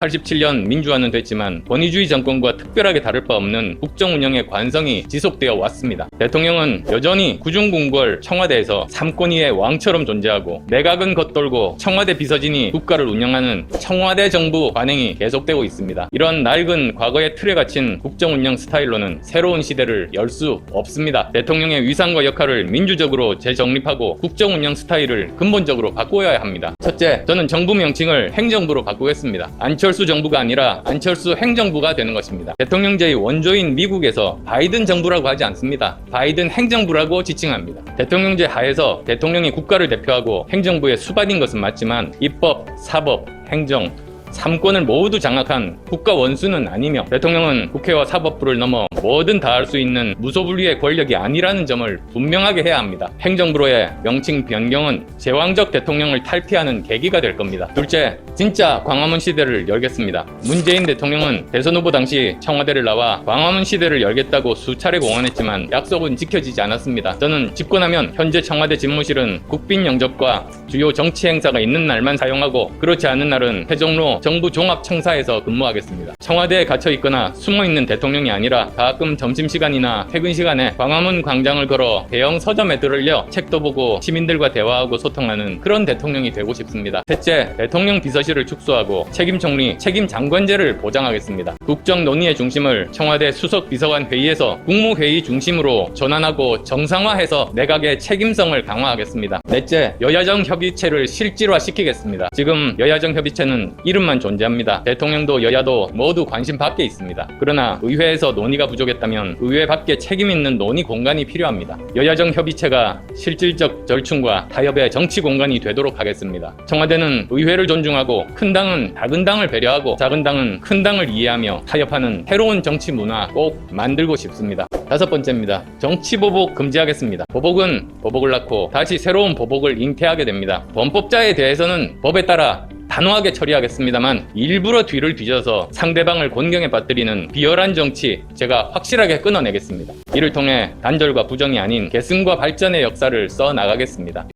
87년 민주화는 됐지만 권위주의 정권과 특별하게 다를 바 없는 국정 운영의 관성이 지속되어 왔습니다. 대통령은 여전히 구중궁궐 청와대에서 삼권위의 왕처럼 존재하고 내각은 겉돌고 청와대 비서진이 국가를 운영하는 청와대 정부 관행이 계속되고 있습니다. 이런 낡은 과거의 틀에 갇힌 국정 운영 스타일로는 새로운 시대를 열 수 없습니다. 대통령의 위상과 역할을 민주적으로 재정립하고 국정 운영 스타일을 근본적으로 바꾸어야 합니다. 첫째, 저는 정부 명칭을 행정부로 바꾸겠습니다. 안철수 정부가 아니라 안철수 행정부가 되는 것입니다. 대통령제의 원조인 미국에서 바이든 정부라고 하지 않습니다. 바이든 행정부라고 지칭합니다. 대통령제 하에서 대통령이 국가를 대표하고 행정부의 수반인 것은 맞지만 입법, 사법, 행정, 삼권을 모두 장악한 국가 원수는 아니며 대통령은 국회와 사법부를 넘어 뭐든 다 할 수 있는 무소불위의 권력이 아니라는 점을 분명하게 해야 합니다. 행정부로의 명칭 변경은 제왕적 대통령을 탈피하는 계기가 될 겁니다. 둘째, 진짜 광화문 시대를 열겠습니다. 문재인 대통령은 대선 후보 당시 청와대를 나와 광화문 시대를 열겠다고 수차례 공언했지만 약속은 지켜지지 않았습니다. 저는 집권하면 현재 청와대 집무실은 국빈 영접과 주요 정치 행사가 있는 날만 사용하고 그렇지 않은 날은 세종로 정부 종합청사에서 근무하겠습니다. 청와대에 갇혀 있거나 숨어 있는 대통령이 아니라 가끔 점심시간이나 퇴근 시간에 광화문 광장을 걸어 대형 서점에 들으려 책도 보고 시민들과 대화하고 소통하는 그런 대통령이 되고 싶습니다. 셋째, 대통령 비서실을 축소하고 책임 총리, 책임 장관제를 보장하겠습니다. 국정 논의의 중심을 청와대 수석 비서관 회의에서 국무회의 중심으로 전환하고 정상화해서 내각의 책임성을 강화하겠습니다. 넷째, 여야정 협의체를 실질화시키겠습니다. 지금 여야정 협의체는 이름만 존재합니다. 대통령도 여야도 모두 관심 밖에 있습니다. 그러나 의회에서 논의가 부족했다면 의회 밖에 책임 있는 논의 공간이 필요합니다. 여야정 협의체가 실질적 절충과 타협의 정치 공간이 되도록 하겠습니다. 청와대는 의회를 존중하고 큰 당은 작은 당을 배려하고 작은 당은 큰 당을 이해하며 타협하는 새로운 정치 문화 꼭 만들고 싶습니다. 다섯 번째입니다. 정치 보복 금지하겠습니다. 보복은 보복을 낳고 다시 새로운 보복을 잉태하게 됩니다. 범법자에 대해서는 법에 따라 단호하게 처리하겠습니다만 일부러 뒤를 뒤져서 상대방을 곤경에 빠뜨리는 비열한 정치 제가 확실하게 끊어내겠습니다. 이를 통해 단절과 부정이 아닌 계승과 발전의 역사를 써 나가겠습니다.